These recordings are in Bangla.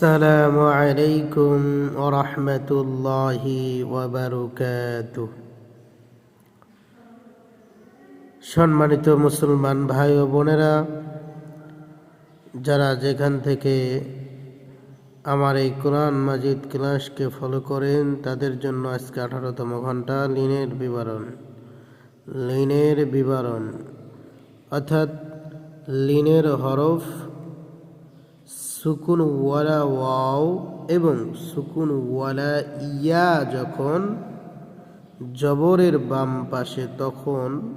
আসসালামু আলাইকুম ওরহমতুল্লাহি ওবরকাত সম্মানিত মুসলমান ভাই ও বোনেরা, যারা যেখান থেকে আমার এই কোরআন মাজিদ ক্লাসকে ফলো করেন, তাদের জন্য আজকে আঠারোতম ঘণ্টা লিনের বিবরণ লিনের বিবরণ, অর্থাৎ লিনের হরফ সুকুন ওয়ালা ওয়াও এবং সুকুন ওয়ালা ইয়া যখন জবরের বাম পাশে তখন,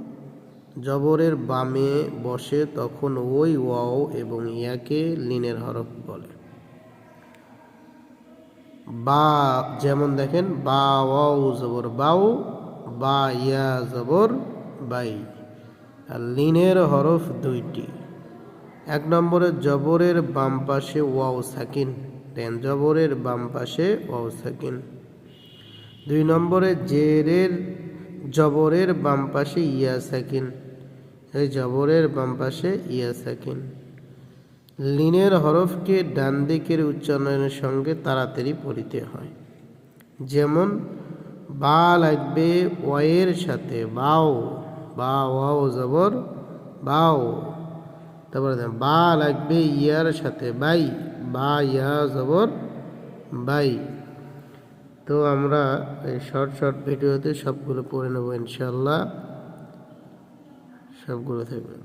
জবরের বামে বসে তখন ওই ওয়াও এবং ইয়াকে লিনের হরফ বলে। বা যেমন দেখেন, বা ওয়াও জবর বাউ, বা ইয়া জবর বাই। আর লিনের হরফ দুইটি। এক নম্বরে জবরের বাম পাশে ওয়াও সাকিন, দেন জবরের বাম পাশে ওয়াও সাকিন। দুই নম্বরে জেরের, জবরের বাম পাশে ইয়া সাকিন, এই জবরের বাম পাশে ইয়া সাকিন। লিনের হরফকে ডান দিকের উচ্চারণের সঙ্গে তাড়াতাড়ি পড়িতে হয়। যেমন, বা লাগবে ওয়ের সাথে বাও, বা ওয়াও জবর, বাও। তারপরে বা লাগবে ইয়ার সাথে, বাই, বা, ইয়া, জবর, বাই। তো আমরা এই শর্ট শর্ট ভিডিওতে সবগুলো পড়ে নেব ইনশাল্লাহ সবগুলো থাকবে।